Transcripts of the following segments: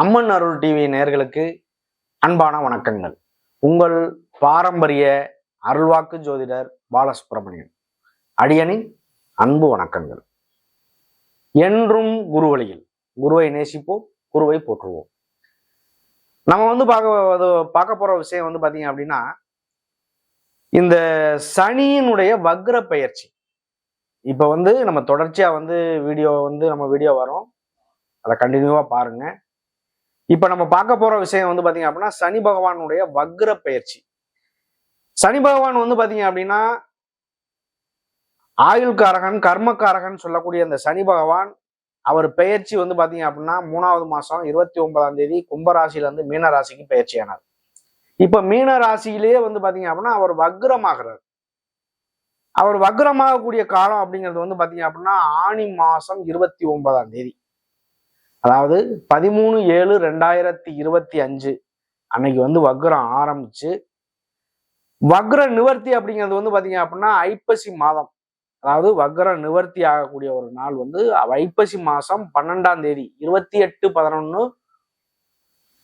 அம்மன் அருள் TV நேர்களுக்கு அன்பான வணக்கங்கள். உங்கள் பாரம்பரிய அருள்வாக்கு ஜோதிடர் பாலசுப்ரமணியன். அடியனின் அன்பு வணக்கங்கள். என்றும் குரு வழியில் குருவை நேசிப்போம் குருவை போற்றுவோம். நம்ம வந்து பார்க்க அது பார்க்க போற விஷயம் வந்து பார்த்தீங்க அப்படின்னா இந்த சனியினுடைய வக்ர பயிற்சி இப்போ வந்து நம்ம தொடர்ச்சியாக வந்து வீடியோ வந்து நம்ம வீடியோ வரோம் அதை கண்டினியூவாக பாருங்கள் இப்ப நம்ம பார்க்க போற விஷயம் வந்து பாத்தீங்க அப்படின்னா சனி பகவானுடைய வக்ர பயிற்சி. சனி பகவான் வந்து பாத்தீங்க அப்படின்னா ஆயுள்காரகன் கர்மக்காரகன் சொல்லக்கூடிய அந்த சனி பகவான் அவர் பெயர்ச்சி வந்து பாத்தீங்க அப்படின்னா மூணாவது மாசம் இருபத்தி ஒன்பதாம் தேதி கும்பராசில இருந்து மீன ராசிக்கு பெயர்ச்சியானார் இப்ப மீன ராசியிலேயே வந்து பாத்தீங்க அப்படின்னா அவர் வக்ரமாகிறார். அவர் வக்ரமாகக்கூடிய காலம் அப்படிங்கிறது வந்து பாத்தீங்க அப்படின்னா ஆணி மாசம் இருபத்தி ஒன்பதாம் தேதி. அதாவது பதிமூணு ஏழு ரெண்டாயிரத்தி இருபத்தி அஞ்சு அன்னைக்கு வந்து வக்ரம் ஆரம்பிச்சு. வக்ர நிவர்த்தி அப்படிங்கிறது வந்து பாத்தீங்க அப்படின்னா ஐப்பசி மாதம். அதாவது வக்ர நிவர்த்தி ஆகக்கூடிய ஒரு நாள் வந்து ஐப்பசி மாதம் பன்னெண்டாம் தேதி இருபத்தி எட்டு பதினொன்னு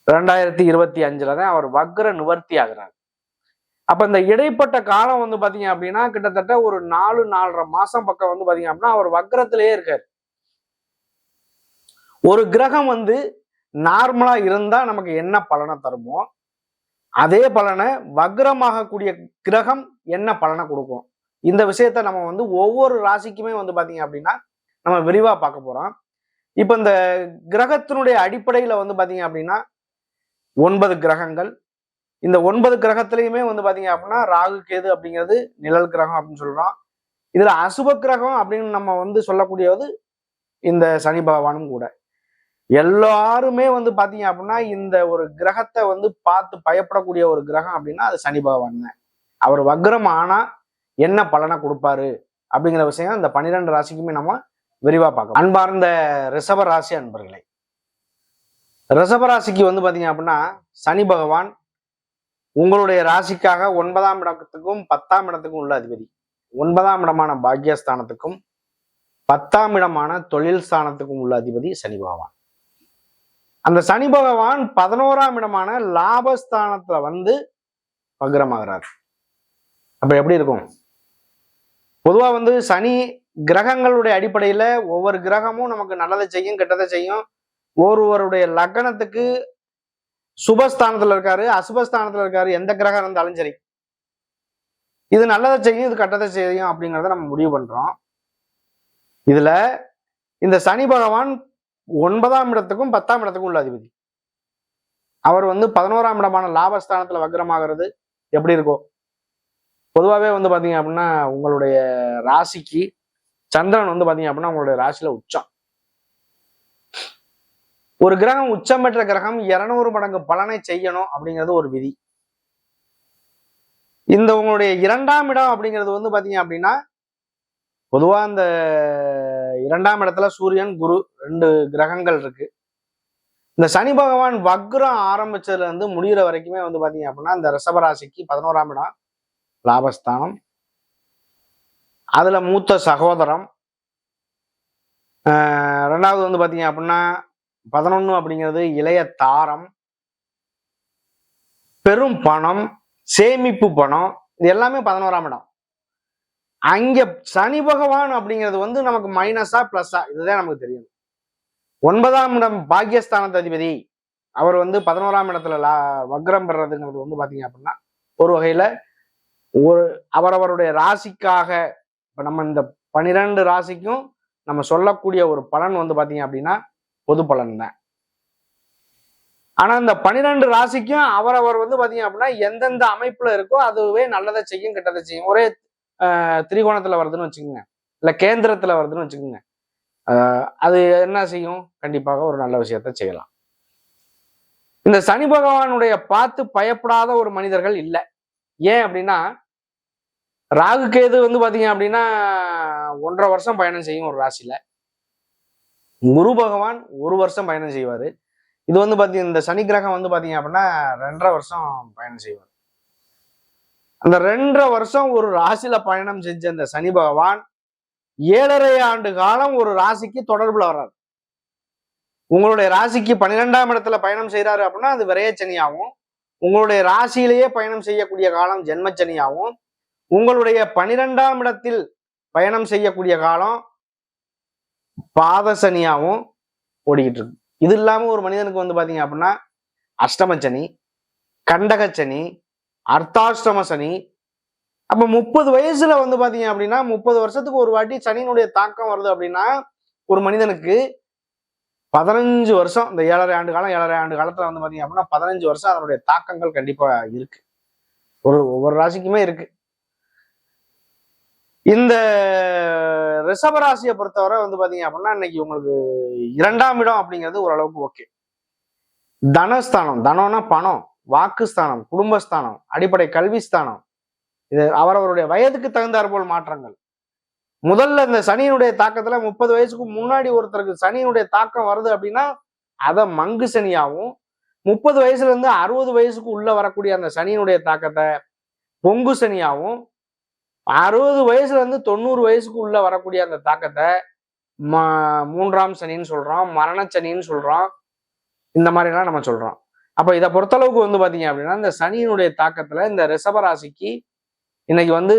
ரெண்டாயிரத்தி இருபத்தி அஞ்சுல தான் அவர் வக்ர நிவர்த்தி ஆகிறார். அப்ப இந்த இடைப்பட்ட காலம் வந்து பாத்தீங்க அப்படின்னா கிட்டத்தட்ட ஒரு நாலு நாலரை மாசம் பக்கம் வந்து பாத்தீங்க அப்படின்னா அவர் வக்ரத்திலேயே இருக்காரு. ஒரு கிரகம் வந்து நார்மலா இருந்தா நமக்கு என்ன பலனை தருமோ அதே பலனை வக்ரமாகக்கூடிய கிரகம் என்ன பலனை கொடுக்கும்? இந்த விஷயத்த நம்ம வந்து ஒவ்வொரு ராசிக்குமே வந்து பாத்தீங்க அப்படின்னா நம்ம விரிவா பார்க்க போறோம். இப்ப இந்த கிரகத்தினுடைய அடிப்படையில வந்து பாத்தீங்க அப்படின்னா ஒன்பது கிரகங்கள். இந்த ஒன்பது கிரகத்திலையுமே வந்து பாத்தீங்க அப்படின்னா ராகு கேது அப்படிங்கிறது நிழல் கிரகம் அப்படின்னு சொல்றோம். இதுல அசுப கிரகம் அப்படின்னு நம்ம வந்து சொல்லக்கூடியது இந்த சனி பகவானும் கூட. எல்லாருமே வந்து பாத்தீங்க அப்படின்னா இந்த ஒரு கிரகத்தை வந்து பார்த்து பயப்படக்கூடிய ஒரு கிரகம் அப்படின்னா அது சனி பகவான் தான். அவர் வக்ரம் ஆனா என்ன பலனை கொடுப்பாரு அப்படிங்கிற விஷயம் இந்த பன்னிரெண்டு ராசிக்குமே நம்ம விரிவா பார்க்கலாம். அன்பார்ந்த ரிஷப ராசி அன்பர்களே ரிஷப ராசிக்கு வந்து பாத்தீங்க அப்படின்னா சனி பகவான் உங்களுடைய ராசிக்காக ஒன்பதாம் இடத்துக்கும் பத்தாம் இடத்துக்கும் உள்ள அதிபதி. ஒன்பதாம் இடமான பாக்யஸ்தானத்துக்கும் பத்தாம் இடமான தொழில் ஸ்தானத்துக்கும் உள்ள அதிபதி சனி பகவான். அந்த சனி பகவான் பதினோராம் இடமான லாபஸ்தானத்துல வந்து வக்ரமாகிறார். அப்ப எப்படி இருக்கும்? பொதுவா வந்து சனி கிரகங்களுடைய அடிப்படையில ஒவ்வொரு கிரகமும் நமக்கு நல்லதை செய்யும் கெட்டதை செய்யும். ஒருவருடைய லக்னத்துக்கு சுபஸ்தானத்துல இருக்காரு அசுபஸ்தானத்துல இருக்காரு எந்த கிரகம் இருந்தாலும் சரி. இது நல்லதை செய்யும் இது கெட்டதை செய்யும் அப்படிங்கிறத நம்ம முடிவு பண்றோம். இதுல இந்த சனி பகவான் ஒன்பதாம் இடத்துக்கும் பத்தாம் இடத்துக்கும் உள்ள அதிபதி. அவர் வந்து பதினோராம் இடமான லாபஸ்தானத்துல வக்ரமாகிறது எப்படி இருக்கும் பொதுவாகவே வந்து பார்த்தீங்க அப்படின்னா உங்களுடைய ராசிக்கு சந்திரன் வந்து பார்த்தீங்க அப்படின்னா உங்களுடைய ராசியில உச்சம். ஒரு கிரகம் உச்சம் பெற்ற கிரகம் இருநூறு மடங்கு பலனை செய்யணும் அப்படிங்கிறது ஒரு விதி. இந்த உங்களுடைய இரண்டாம் இடம் அப்படிங்கிறது வந்து பார்த்தீங்க அப்படின்னா பொதுவாக இந்த இரண்டாம் இடத்துல சூரியன் குரு ரெண்டு கிரகங்கள் இருக்கு. இந்த சனி பகவான் வக்ரம் ஆரம்பிச்சதுல இருந்து முடிகிற வரைக்குமே வந்து பாத்தீங்க அப்படின்னா இந்த ரிஷபராசிக்கு பதினோராம் இடம் லாபஸ்தானம். அதுல மூத்த சகோதரம். ஆஹ் ரெண்டாவது வந்து பாத்தீங்க அப்படின்னா பதினொன்னு அப்படிங்கிறது இளைய தாரம். பெரும் பணம் சேமிப்பு பணம் இது எல்லாமே பதினோராம் இடம். அங்க சனி பகவான் அப்படிங்கிறது வந்து நமக்கு மைனஸா பிளஸ்ஸா இதுதான் நமக்கு தெரியும். ஒன்பதாம் இடம் பாக்யஸ்தானத்து அதிபதி. அவர் வந்து பதினோராம் இடத்துல லா வக்ரம் பெறதுங்கிறது வந்து பாத்தீங்க அப்படின்னா ஒரு வகையில ஒரு அவரவருடைய ராசிக்காக இப்ப நம்ம இந்த பனிரெண்டு ராசிக்கும் நம்ம சொல்லக்கூடிய ஒரு பலன் வந்து பாத்தீங்க அப்படின்னா பொது பலன் தான். ஆனா இந்த பனிரெண்டு ராசிக்கும் அவரவர் வந்து பாத்தீங்க அப்படின்னா எந்தெந்த அமைப்புல இருக்கோ அதுவே நல்லதை செய்யும் கெட்டதை செய்யும். ஒரே திரிகோணத்துல வருதுன்னு வச்சுக்கோங்க. இல்ல கேந்திரத்துல வருதுன்னு வச்சுக்கோங்க. அது என்ன செய்யும்? கண்டிப்பாக ஒரு நல்ல விஷயத்த செய்யலாம். இந்த சனி பகவானுடைய பார்த்து பயப்படாத ஒரு மனிதர்கள் இல்லை. ஏன் அப்படின்னா ராகு கேது வந்து பாத்தீங்க அப்படின்னா ஒன்றரை வருஷம் பயணம் செய்யும் ஒரு ராசியில. குரு பகவான் ஒரு வருஷம் பயணம் செய்வாரு. இது வந்து பாத்தீங்க இந்த சனி கிரகம் வந்து பாத்தீங்க அப்படின்னா ரெண்டரை வருஷம் பயணம் செய்வார். அந்த ரெண்டரை வருஷம் ஒரு ராசியில பயணம் செஞ்ச அந்த சனி பகவான் ஏழரை ஆண்டு காலம் ஒரு ராசிக்கு தொடர்புல வர்றாரு. உங்களுடைய ராசிக்கு பன்னிரெண்டாம் இடத்துல பயணம் செய்யறாரு அப்படின்னா அது விரையச்சனியாகும் உங்களுடைய ராசியிலேயே பயணம் செய்யக்கூடிய காலம் ஜென்மச்சனியாகும் உங்களுடைய பனிரெண்டாம் இடத்தில் பயணம் செய்யக்கூடிய காலம் பாதசனியாகவும் ஓடிக்கிட்டு இருக்கு இது இல்லாம ஒரு மனிதனுக்கு வந்து பாத்தீங்க அப்படின்னா அஷ்டமச்சனி கண்டகச்சனி அர்த்தாஷ்டம சனி. அப்ப முப்பது வயசுல வந்து பாத்தீங்க அப்படின்னா முப்பது வருஷத்துக்கு ஒரு வாட்டி சனியினுடைய தாக்கம் வருது அப்படின்னா ஒரு மனிதனுக்கு பதினஞ்சு வருஷம் இந்த ஏழரை ஆண்டு காலம் ஏழரை ஆண்டு காலத்துல வந்து பாத்தீங்க அப்படின்னா பதினஞ்சு வருஷம் அதனுடைய தாக்கங்கள் கண்டிப்பா இருக்கு. ஒரு ஒவ்வொரு ராசிக்குமே இருக்கு. இந்த ரிஷபராசியை பொறுத்தவரை வந்து பாத்தீங்க அப்படின்னா இன்னைக்கு உங்களுக்கு இரண்டாம் இடம் அப்படிங்கிறது ஓரளவுக்கு ஓகே தனஸ்தானம் தனம்னா பணம். வாக்குஸ்தானம் குடும்பஸ்தானம் அடிப்படை கல்விஸ்தானம். இது அவரவருடைய வயதுக்கு தகுந்தாற் போல் மாற்றங்கள். முதல்ல இந்த சனியினுடைய தாக்கத்துல முப்பது வயசுக்கு முன்னாடி ஒருத்தருக்கு சனியினுடைய தாக்கம் வருது அப்படின்னா அதை மங்கு சனியாகவும் முப்பது வயசுல இருந்து அறுபது வயசுக்கு உள்ள வரக்கூடிய அந்த சனியினுடைய தாக்கத்தை பொங்கு சனியாகவும் அறுபது வயசுல இருந்து தொண்ணூறு வயசுக்கு உள்ள வரக்கூடிய அந்த தாக்கத்தை ம மூன்றாம் சனின்னு சொல்றோம் மரணச்சனின்னு சொல்றோம். இந்த மாதிரிலாம் நம்ம சொல்றோம். அப்ப இதை பொறுத்தளவுக்கு வந்து பாத்தீங்க அப்படின்னா இந்த சனியினுடைய தாக்கத்துல இந்த ரிஷபராசிக்கு இன்னைக்கு வந்து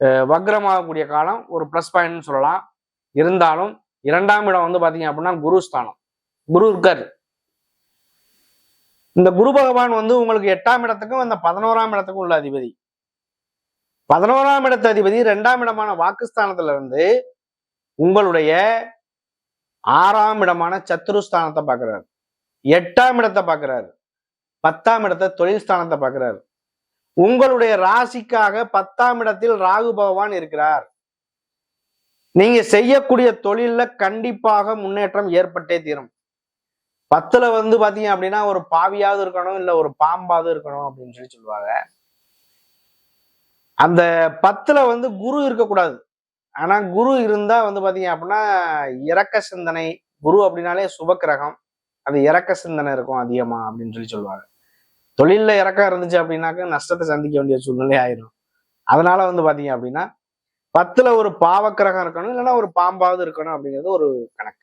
அஹ், வக்ரமாகக்கூடிய காலம் ஒரு ப்ளஸ் பாயிண்ட்னு சொல்லலாம். இருந்தாலும் இரண்டாம் இடம் வந்து பாத்தீங்க அப்படின்னா குருஸ்தானம். குரு இருக்கார். இந்த குரு பகவான் வந்து உங்களுக்கு எட்டாம் இடத்துக்கும் அந்த பதினோராம் இடத்துக்கும் உள்ள அதிபதி. பதினோராம் இடத்து அதிபதி ரெண்டாம் இடமான வாக்குஸ்தானத்துல இருந்து உங்களுடைய ஆறாம் இடமான சத்துருஸ்தானத்தை பார்க்குறாரு எட்டாம் இடத்தை பார்க்குறாரு. பத்தாம் இடத்தை தொழில் ஸ்தானத்தை பார்க்குறாரு. உங்களுடைய ராசிக்காக பத்தாம் இடத்தில் ராகு பகவான் இருக்கிறார். நீங்க செய்யக்கூடிய தொழில்ல கண்டிப்பாக முன்னேற்றம் ஏற்பட்டே தீரும். பத்துல வந்து பாத்தீங்க அப்படின்னா ஒரு பாவியாவது இருக்கணும் இல்ல ஒரு பாம்பாவது இருக்கணும் அப்படின்னு சொல்லி சொல்லுவாங்க. அந்த பத்துல வந்து குரு இருக்கக்கூடாது. ஆனா குரு இருந்தா வந்து பாத்தீங்க அப்படின்னா இறக்க சிந்தனை குரு அப்படின்னாலே சுபக்கிரகம் அது இறக்க சிந்தனை இருக்கும் அதிகமா அப்படின்னு சொல்லி சொல்லுவாங்க. தொழில்ல இறக்கம் இருந்துச்சு அப்படின்னாக்க நஷ்டத்தை சந்திக்க வேண்டிய சூழ்நிலை ஆயிரும். அதனால வந்து பாத்தீங்க அப்படின்னா பத்துல ஒரு பாவக்கிரகம் இருக்கணும் இல்லைன்னா ஒரு பாம்பாவது இருக்கணும் அப்படிங்கிறது ஒரு கணக்கு.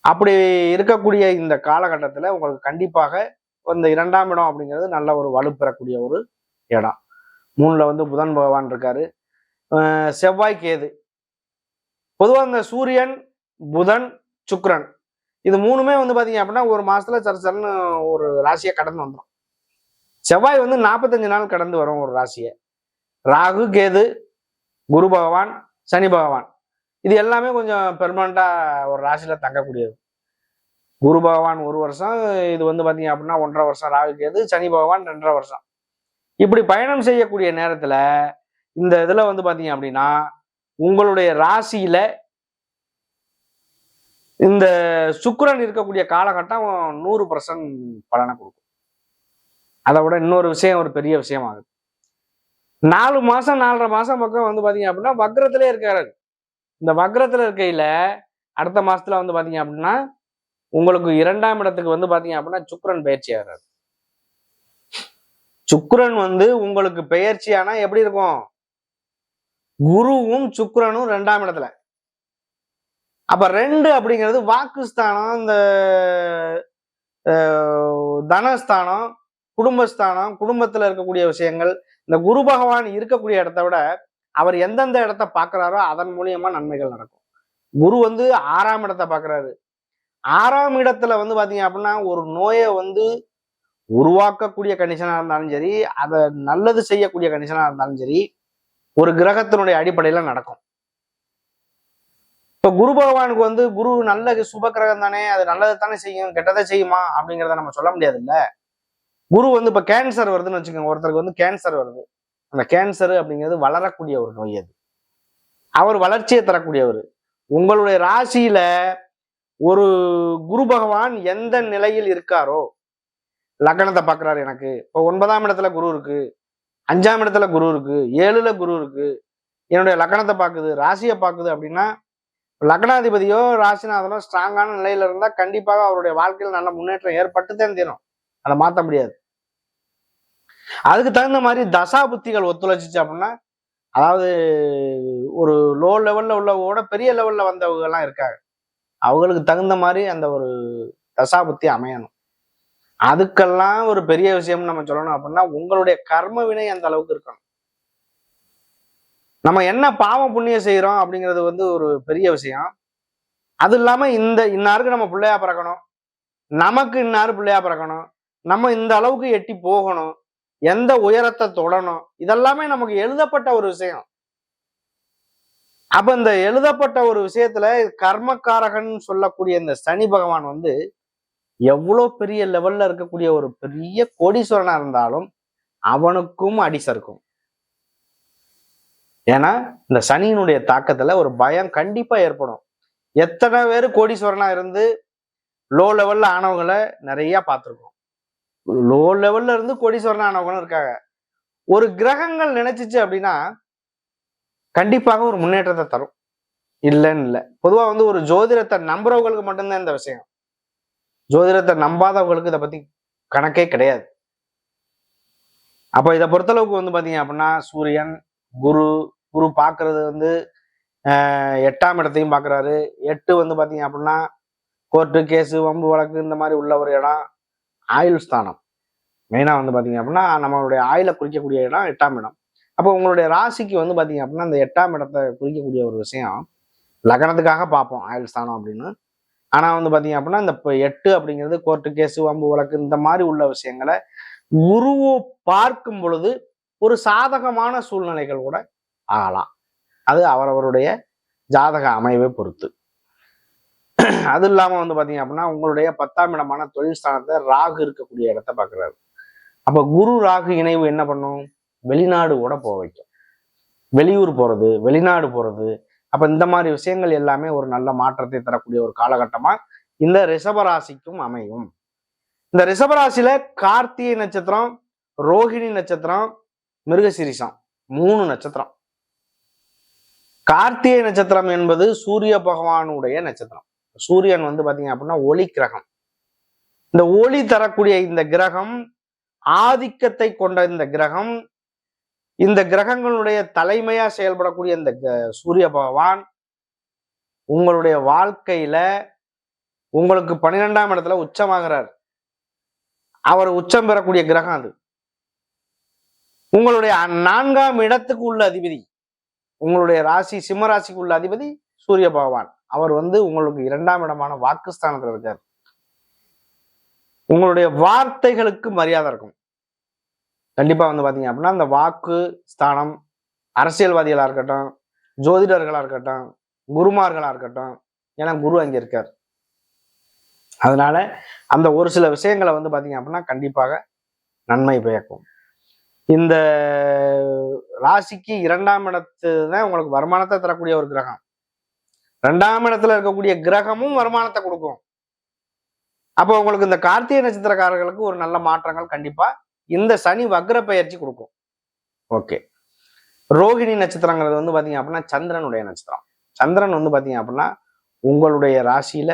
அப்படி இருக்கக்கூடிய இந்த காலகட்டத்துல உங்களுக்கு கண்டிப்பாக இந்த இரண்டாம் இடம் அப்படிங்கிறது நல்ல ஒரு வலுப்பெறக்கூடிய ஒரு இடம். மூணுல வந்து புதன் பகவான் இருக்காரு. செவ்வாய் கேது. பொதுவாக இந்த சூரியன் புதன் சுக்ரன் இது மூணுமே வந்து பாத்தீங்க அப்படின்னா ஒரு மாசத்துல சர சரன்னு ஒரு ராசியை கடந்து வந்துடும் செவ்வாய் வந்து நாற்பத்தஞ்சு நாள் கடந்து வரும் ஒரு ராசியை. ராகு கேது குரு பகவான் சனி பகவான். இது எல்லாமே கொஞ்சம் பெர்மனண்டா ஒரு ராசியில தங்கக்கூடியது. குரு பகவான் ஒரு வருஷம் இது வந்து பாத்தீங்க அப்படின்னா ஒன்றரை வருஷம் ராகு கேது சனி பகவான் ரெண்டரை வருஷம். இப்படி பயணம் செய்யக்கூடிய நேரத்துல இந்த இதுல வந்து பாத்தீங்க அப்படின்னா உங்களுடைய ராசியில இந்த சுக்கிரன் இருக்கக்கூடிய காலகட்டம் நூறு பர்சன்ட் பலனை கொடுக்கும். அதை விட இன்னொரு விஷயம் ஒரு பெரிய விஷயம் ஆகுது. நாலு மாசம் நாலரை மாசம் பக்கம் வந்து பாத்தீங்க அப்படின்னா வக்ரத்திலே இருக்காரு. இந்த வக்ரத்துல இருக்கையில அடுத்த மாசத்துல வந்து பாத்தீங்க அப்படின்னா உங்களுக்கு இரண்டாம் இடத்துக்கு வந்து பாத்தீங்க அப்படின்னா சுக்கரன் பயிற்சி ஆகிறாரு சுக்கிரன் வந்து உங்களுக்கு பெயர்ச்சியானா எப்படி இருக்கும்? குருவும் சுக்கரனும் ரெண்டாம் இடத்துல. அப்ப ரெண்டு அப்படிங்கிறது வாக்குஸ்தானம் இந்த தனஸ்தானம் குடும்பஸ்தானம் குடும்பத்துல இருக்கக்கூடிய விஷயங்கள் இந்த குரு பகவான் இருக்கக்கூடிய இடத்த விட அவர் எந்தெந்த இடத்த பாக்குறாரோ அதன் மூலியமா நன்மைகள் நடக்கும். குரு வந்து ஆறாம் இடத்த பார்க்கறாரு. ஆறாம் இடத்துல வந்து பாத்தீங்க அப்படின்னா ஒரு நோயை வந்து உருவாக்கக்கூடிய கண்டிஷனா இருந்தாலும் சரி அதை நல்லது செய்யக்கூடிய கண்டிஷனா இருந்தாலும் சரி ஒரு கிரகத்தினுடைய அடிப்படையில நடக்கும். இப்போ குரு பகவானுக்கு வந்து குரு நல்ல சுப கிரகம் தானே அது நல்லதை தானே செய்யும் கெட்டதை செய்யுமா அப்படிங்கிறத நம்ம சொல்ல முடியாது இல்ல குரு வந்து இப்போ கேன்சர் வருதுன்னு வச்சுக்கோங்க ஒருத்தருக்கு வந்து கேன்சர் வருது. அந்த கேன்சர் அப்படிங்கிறது வளரக்கூடிய ஒரு நோய் அது. அவர் வளர்ச்சியை தரக்கூடியவர். உங்களுடைய ராசியில ஒரு குரு பகவான் எந்த நிலையில் இருக்காரோ லக்னத்தை பார்க்கறாரு எனக்கு. இப்போ ஒன்பதாம் இடத்துல குரு இருக்கு அஞ்சாம் இடத்துல குரு இருக்கு ஏழுல குரு இருக்கு. என்னுடைய லக்னத்தை பார்க்குது ராசியை பார்க்குது அப்படின்னா லக்னாதிபதியோ ராசிநாதனோ ஸ்ட்ராங்கான நிலையில இருந்தா கண்டிப்பாக அவருடைய வாழ்க்கையில் நல்ல முன்னேற்றம் ஏற்பட்டுதான் தீரும். அதை மாற்ற முடியாது. அதுக்கு தகுந்த மாதிரி தசா புத்திகள் ஒத்துழைச்சிச்சு அப்படின்னா அதாவது ஒரு லோ லெவல்ல உள்ளவங்க கூட பெரிய லெவல்ல வந்தவங்க எல்லாம் இருக்காங்க. அவங்களுக்கு தகுந்த மாதிரி அந்த ஒரு தசாபுத்தி அமையணும். அதுக்கெல்லாம் ஒரு பெரிய விஷயம் நம்ம சொல்லணும் அப்படின்னா உங்களுடைய கர்ம வினை அந்த அளவுக்கு இருக்கணும். நம்ம என்ன பாவம் புண்ணியம் செய்யறோம் அப்படிங்கிறது வந்து ஒரு பெரிய விஷயம். அது இல்லாம இந்த இன்னாருக்கு நம்ம பிள்ளையா பிறக்கணும்? நமக்கு இன்னாரு பிள்ளையா பிறக்கணும்? நம்ம இந்த அளவுக்கு எட்டி போகணும்? எந்த உயரத்தை தொடணும்? இதெல்லாமே நமக்கு எழுதப்பட்ட ஒரு விஷயம். அப்ப இந்த எழுதப்பட்ட ஒரு விஷயத்துல கர்மக்காரகன் சொல்லக்கூடிய இந்த சனி பகவான் வந்து எவ்வளோ பெரிய லெவல்ல இருக்கக்கூடிய ஒரு பெரிய கோடீஸ்வரனா இருந்தாலும் அவனுக்கும் அடி சறுக்கும் ஏன்னா இந்த சனியினுடைய தாக்கத்துல ஒரு பயம் கண்டிப்பா ஏற்படும். எத்தனை பேர் கோடீஸ்வரனா இருந்து லோ லெவல்ல ஆனவங்களை நிறைய பார்த்துருக்கோம். லோ லெவல்ல இருந்து கோடீஸ்வரன் ஆனவங்களும் இருக்காங்க. ஒரு கிரகங்கள் நினைச்சிச்சு அப்படின்னா கண்டிப்பாக ஒரு முன்னேற்றத்தை தரும். இல்லைன்னு இல்லை. பொதுவா வந்து ஒரு ஜோதிடத்தை நம்புறவங்களுக்கு மட்டும்தான் இந்த விஷயம். ஜோதிடத்தை நம்பாதவங்களுக்கு இதை பத்தி கணக்கே கிடையாது. அப்போ இதை பொறுத்தளவுக்கு வந்து பார்த்தீங்க அப்படின்னா சூரியன் குரு குரு பார்க்கறது வந்து எட்டாம் இடத்தையும் பார்க்குறாரு. எட்டு வந்து பார்த்தீங்க அப்படின்னா கோர்ட்டு கேஸு வம்பு வழக்கு இந்த மாதிரி உள்ள ஒரு இடம். ஆயுள் ஸ்தானம். மெயினாக வந்து பார்த்தீங்க அப்படின்னா நம்மளுடைய ஆயுளை குறிக்கக்கூடிய இடம் எட்டாம் இடம். அப்போ உங்களுடைய ராசிக்கு வந்து பார்த்தீங்க அப்படின்னா அந்த எட்டாம் இடத்தை குறிக்கக்கூடிய ஒரு விஷயம் லக்னத்துக்காக பார்ப்போம் ஆயுள் ஸ்தானம் அப்படின்னு ஆனால் வந்து பார்த்தீங்க அப்படின்னா இந்த எட்டு அப்படிங்கிறது கோர்ட்டு கேஸு வம்பு வழக்கு இந்த மாதிரி உள்ள விஷயங்களை குருவை பார்க்கும் பொழுது ஒரு சாதகமான சூழ்நிலைகள் கூட ஆகலாம் அது அவரவருடைய ஜாதக அமைவை பொறுத்து. அது இல்லாமல் வந்து பார்த்தீங்க அப்படின்னா உங்களுடைய பத்தாம் இடமான தொழில் ஸ்தானத்தை ராகு இருக்கக்கூடிய இடத்த பார்க்குறாரு அப்போ குரு ராகு இணைவு என்ன பண்ணும்? வெளிநாடு கூட போக வைக்கும். வெளியூர் போகிறது வெளிநாடு போகிறது அப்போ இந்த மாதிரி விஷயங்கள் எல்லாமே ஒரு நல்ல மாற்றத்தை தரக்கூடிய ஒரு காலகட்டமாக இந்த ரிஷபராசிக்கும் அமையும். இந்த ரிஷபராசியில கார்த்திகை நட்சத்திரம் ரோஹிணி நட்சத்திரம் மிருகசிரிசம் மூணு நட்சத்திரம். கார்த்திகை நட்சத்திரம் என்பது சூரிய பகவானுடைய நட்சத்திரம். சூரியன் வந்து பாத்தீங்க அப்படின்னா ஒளி கிரகம். இந்த ஒளி தரக்கூடிய இந்த கிரகம் ஆதிக்கத்தை கொண்ட இந்த கிரகம் இந்த கிரகங்களுடைய தலைமையா செயல்படக்கூடிய இந்த சூரிய பகவான் உங்களுடைய வாழ்க்கையில உங்களுக்கு பன்னிரெண்டாம் இடத்துல உச்சமாகிறார். அவர் உச்சம் பெறக்கூடிய கிரகம் அது. உங்களுடைய நான்காம் இடத்துக்கு உள்ள அதிபதி. உங்களுடைய ராசி சிம்மராசிக்கு உள்ள அதிபதி சூரிய பகவான். அவர் வந்து உங்களுக்கு இரண்டாம் இடமான வாக்குஸ்தானத்தில் இருக்கார். உங்களுடைய வார்த்தைகளுக்கு மரியாதை இருக்கும். கண்டிப்பா வந்து பாத்தீங்க அப்படின்னா அந்த வாக்கு ஸ்தானம் அரசியல்வாதிகளா இருக்கட்டும் ஜோதிடர்களா இருக்கட்டும் குருமார்களா இருக்கட்டும் ஏன்னா குரு அங்க இருக்கார். அதனால அந்த ஒரு சில விஷயங்களை வந்து பாத்தீங்க அப்படின்னா கண்டிப்பாக நன்மை பயக்கும். இந்த ராசிக்கு இரண்டாம் இடத்து தான் உங்களுக்கு வருமானத்தை தரக்கூடிய ஒரு கிரகம். ரெண்டாம் இடத்துல இருக்கக்கூடிய கிரகமும் வருமானத்தை கொடுக்கும். அப்போ உங்களுக்கு இந்த கார்த்திகை நட்சத்திரக்காரர்களுக்கு ஒரு நல்ல மாற்றங்கள் கண்டிப்பா இந்த சனி வக்ர பயிற்சி கொடுக்கும். ஓகே. ரோகிணி நட்சத்திரங்கிறது வந்து பாத்தீங்க அப்படின்னா சந்திரனுடைய நட்சத்திரம். சந்திரன் வந்து பாத்தீங்க அப்படின்னா உங்களுடைய ராசியில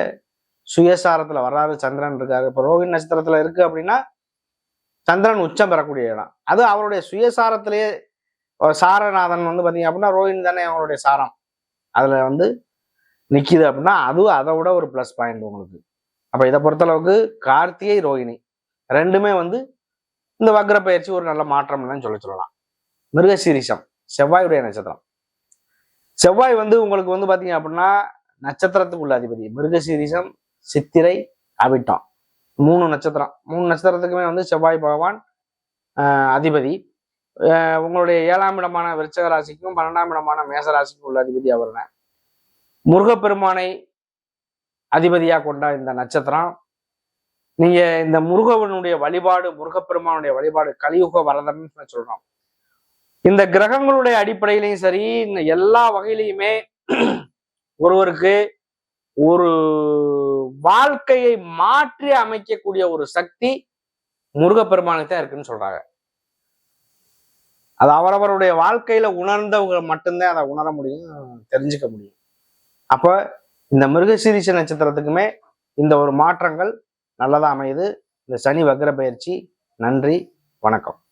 சுயசாரத்துல வர்றாரு சந்திரன் இருக்காரு. இப்போ ரோகிணி நட்சத்திரத்துல இருக்கு அப்படின்னா சந்திரன் உச்சம் பெறக்கூடிய இடம். அது அவருடைய சுயசாரத்திலேயே சாரநாதன் வந்து பார்த்தீங்க அப்படின்னா ரோஹிணி தானே அவருடைய சாரம். அதில் வந்து நிற்கிது அப்படின்னா அதுவும் அதை விட ஒரு ப்ளஸ் பாயிண்ட் உங்களுக்கு. அப்போ இதை பொறுத்தளவுக்கு கார்த்திகை ரோஹிணி ரெண்டுமே வந்து இந்த வக்ர பயிற்சி ஒரு நல்ல மாற்றம் இல்லைன்னு சொல்ல சொல்லலாம். மிருகசீரிஷம் செவ்வாயுடைய நட்சத்திரம். செவ்வாய் வந்து உங்களுக்கு வந்து பார்த்தீங்க அப்படின்னா நட்சத்திரத்துக்குள்ள அதிபதி. மிருகசீரிஷம் சித்திரை அவிட்டம். மூணு நட்சத்திரம். மூணு நட்சத்திரத்துக்குமே வந்து செவ்வாய் பகவான் அதிபதி. உங்களுடைய ஏழாம் இடமான விருச்சக ராசிக்கும் பன்னெண்டாம் இடமான மேச ராசிக்கும் உள்ள அதிபதி அவர் முருகப்பெருமானை அதிபதியாக கொண்ட இந்த நட்சத்திரம். நீங்க இந்த முருகவனுடைய வழிபாடு முருகப்பெருமானுடைய வழிபாடு கலியுக வரதம்னு சொல்றோம். இந்த கிரகங்களுடைய அடிப்படையிலையும் சரி இந்த எல்லா வகையிலையுமே ஒருவருக்கு ஒரு வாழ்க்கையை மாற்றி அமைக்கக்கூடிய ஒரு சக்தி முருகப்பெருமானுக்கு தான் இருக்குன்னு சொல்றாங்க. அது அவரவருடைய வாழ்க்கையில உணர்ந்தவங்க மட்டும்தான் அதை உணர முடியும் தெரிஞ்சுக்க முடியும். அப்ப இந்த மிருகசீரிச நட்சத்திரத்துக்குமே இந்த ஒரு மாற்றங்கள் நல்லதா அமையுது. இந்த சனி வக்ர பயிற்சி நன்றி வணக்கம்.